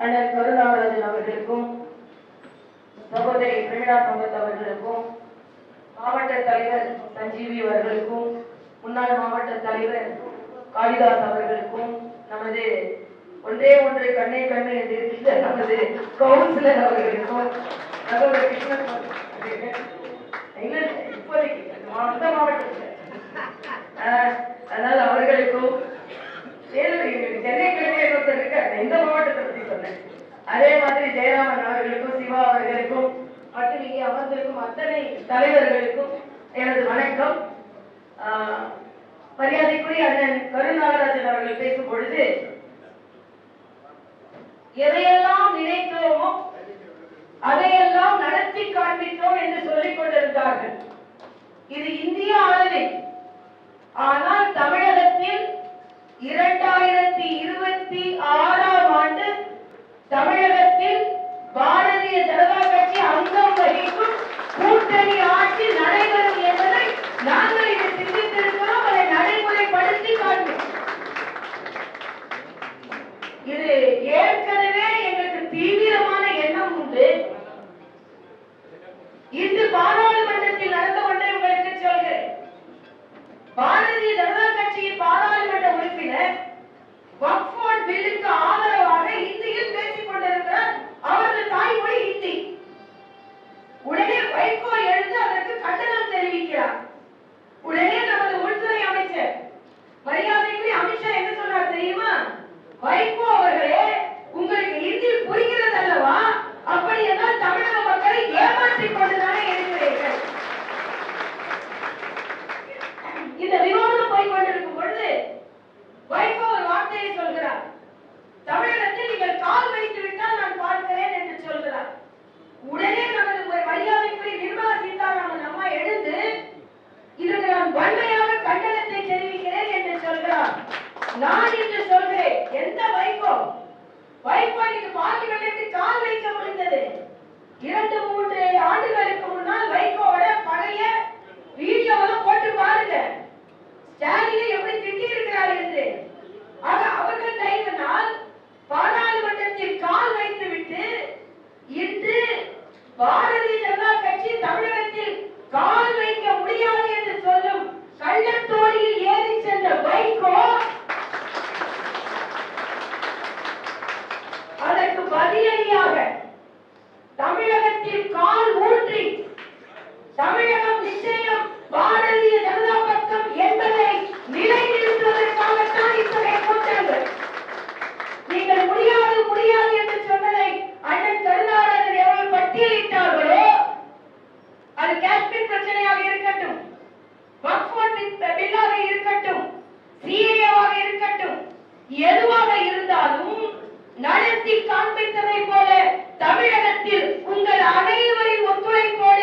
அண்ணன் கருணாராஜன் அவர்களுக்கும் சகோதரி பிரமிளா சம்பத் அவர்களுக்கும் மாவட்ட தலைவர் சஞ்சீவி அவர்களுக்கும் முன்னாள் மாவட்ட தலைவர் காளிதாஸ் அவர்களுக்கும் நமது ஒன்றே ஒன்று கண்ணே கண்ணு என்று நமது கவுன்சிலர் அவர்களுக்கும் சகோதரி கிருஷ்ணன் இப்போதைக்கு அந்த மாவட்டத்தில். அதே ஜெயராமன் அவர்களுக்கும் சிவா அவர்களுக்கும் மற்றும் இங்கே அமர்ந்திருக்கும் அத்தனை தலைவர்களுக்கும் எனது வணக்கம். மரியாதைக்குரிய அண்ணன் கருநாகராஜன் அவர்கள் பேசும் பொழுது எதையெல்லாம் நினைத்தோமோ அதையெல்லாம் நடத்தி காண்பித்தோம் என்று சொல்லிக் கொண்டிருந்தார்கள். இது இந்திய அளவில் ஆனால் தமிழகத்தில் இரண்டாயிரத்தி இருபத்தி ஆறாம் ஆண்டு தமிழக ஜனதா கட்சி அங்கம் வகிக்கும் கூட்டணி ஆட்சி நடைபெறும் என்பதை நாங்கள் இதை சிந்தித்திருக்கிறோம். அதை நடைமுறைப்படுத்தி காண்போம். இது ஏற்கனவே எங்களுக்கு தீவிரமான எண்ணம் உண்டு. இன்று பாராளுமன்றத்தில் நடந்த ஒன்றை உங்களுக்கு சொல்கிறேன். பாரதிய ஜனதா கட்சியின் பாராளுமன்ற உறுப்பினர் வக்ஃபோர்ட் பில்லுக்கு ஆதரவு வைகோ அவர்களே உங்களுக்கு ஹிந்தி புரிகிறது அல்லவா அப்படி என்றால் தமிழக மக்களை ஏமாற்றிக் கொண்டுதானே இருக்கிறீர்கள். இந்த விவாதம் போய் கொண்டிருக்கும் பொழுது வைகோ ஒரு வார்த்தையை சொல்கிறார். தமிழகத்தில் நீங்கள் கால் வைத்து விட்டால் நான் பார்க்கிறேன் என்று சொல்கிறார். உடனே நமது ஒரு மரியாதைக்குரிய நிர்மலா சீதாராமன் அம்மா எழுந்து இதற்கு நான் வன்மையாக கண்டனத்தை தெரிவிக்கிறேன் என்று சொல்கிறார். நான் இன்று சொல்கிறேன் எந்த வைகோ வைகோ இன்னைக்கு பார்லிமெண்ட்டுக்கு கால் வைக்க முடிந்தது. இரண்டு மூன்று ஆண்டுகளுக்கு முன்னால் வைகோவோட பழைய வீடியோவெல்லாம் போட்டு பாருங்க. ஸ்டாலினை எப்படி திட்டி இருக்கிறார் என்று. ஆக அவர்கள் தயவினால் பாராளுமன்றத்தில் கால் வைத்து விட்டு இன்று பாரதிய ஜனதா கட்சி தமிழகத்தில் கால் இருந்தாலும் நடத்தி காண்பித்ததை போல தமிழகத்தில் உங்கள் அனைவரின் ஒத்துழைப்போடு